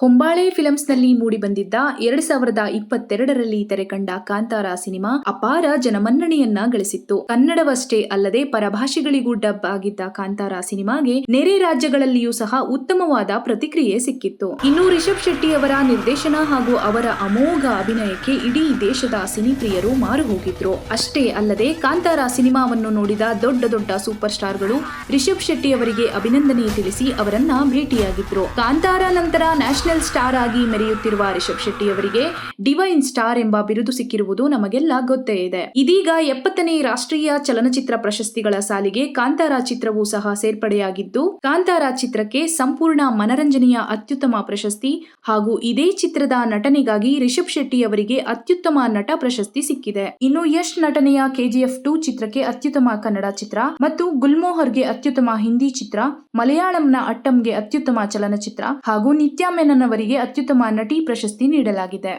ಹೊಂಬಾಳೆ ಫಿಲಮ್ಸ್ನಲ್ಲಿ ಮೂಡಿಬಂದಿದ್ದ ಎರಡ್ ಸಾವಿರದ ಇಪ್ಪತ್ತೆರಡರಲ್ಲಿ ತೆರೆಕಂಡ ಕಾಂತಾರ ಸಿನಿಮಾ ಅಪಾರ ಜನಮನ್ನಣೆಯನ್ನ ಗಳಿಸಿತ್ತು. ಕನ್ನಡವಷ್ಟೇ ಅಲ್ಲದೆ ಪರಭಾಷೆಗಳಿಗೂ ಡಬ್ ಆಗಿದ್ದ ಕಾಂತಾರ ಸಿನಿಮಾಗೆ ನೆರೆ ರಾಜ್ಯಗಳಲ್ಲಿಯೂ ಸಹ ಉತ್ತಮವಾದ ಪ್ರತಿಕ್ರಿಯೆ ಸಿಕ್ಕಿತ್ತು. ಇನ್ನು ರಿಷಬ್ ಶೆಟ್ಟಿ ಅವರ ನಿರ್ದೇಶನ ಹಾಗೂ ಅವರ ಅಮೋಘ ಅಭಿನಯಕ್ಕೆ ಇಡೀ ದೇಶದ ಸಿನಿಪ್ರಿಯರು ಮಾರು ಹೋಗಿದ್ರು. ಅಷ್ಟೇ ಅಲ್ಲದೆ ಕಾಂತಾರ ಸಿನಿಮಾವನ್ನು ನೋಡಿದ ದೊಡ್ಡ ದೊಡ್ಡ ಸೂಪರ್ ಸ್ಟಾರ್ಗಳು ರಿಷಬ್ ಶೆಟ್ಟಿ ಅವರಿಗೆ ಅಭಿನಂದನೆ ತಿಳಿಸಿ ಅವರನ್ನ ಭೇಟಿಯಾಗಿದ್ರು. ಕಾಂತಾರ ನಂತರ ನ್ಯಾಷನಲ್ ಸ್ಟಾರ್ ಆಗಿ ಮೆರೆಯುತ್ತಿರುವ ರಿಷಬ್ ಶೆಟ್ಟಿ ಅವರಿಗೆ ಡಿವೈನ್ ಸ್ಟಾರ್ ಎಂಬ ಬಿರುದು ಸಿಕ್ಕಿರುವುದು ನಮಗೆಲ್ಲ ಗೊತ್ತೇ ಇದೆ. ಇದೀಗ ಎಪ್ಪತ್ತನೇ ರಾಷ್ಟ್ರೀಯ ಚಲನಚಿತ್ರ ಪ್ರಶಸ್ತಿಗಳ ಸಾಲಿಗೆ ಕಾಂತಾರ ಚಿತ್ರವೂ ಸಹ ಸೇರ್ಪಡೆಯಾಗಿದ್ದು, ಕಾಂತಾರ ಚಿತ್ರಕ್ಕೆ ಸಂಪೂರ್ಣ ಮನರಂಜನೆಯ ಅತ್ಯುತ್ತಮ ಪ್ರಶಸ್ತಿ ಹಾಗೂ ಇದೇ ಚಿತ್ರದ ನಟನೆಗಾಗಿ ರಿಷಬ್ ಶೆಟ್ಟಿ ಅವರಿಗೆ ಅತ್ಯುತ್ತಮ ನಟ ಪ್ರಶಸ್ತಿ ಸಿಕ್ಕಿದೆ. ಇನ್ನು ಯಶ್ ನಟನೆಯ ಕೆಜಿಎಫ್ ಟು ಚಿತ್ರಕ್ಕೆ ಅತ್ಯುತ್ತಮ ಕನ್ನಡ ಚಿತ್ರ ಮತ್ತು ಗುಲ್ಮೋಹರ್ಗೆ ಅತ್ಯುತ್ತಮ ಹಿಂದಿ ಚಿತ್ರ, ಮಲಯಾಳಂನ ಅಟ್ಟಂಗೆ ಅತ್ಯುತ್ತಮ ಚಲನಚಿತ್ರ ಹಾಗೂ ನಿತ್ಯಾ ಅವರಿಗೆ ಅತ್ಯುತ್ತಮ ನಟಿ ಪ್ರಶಸ್ತಿ ನೀಡಲಾಗಿದೆ.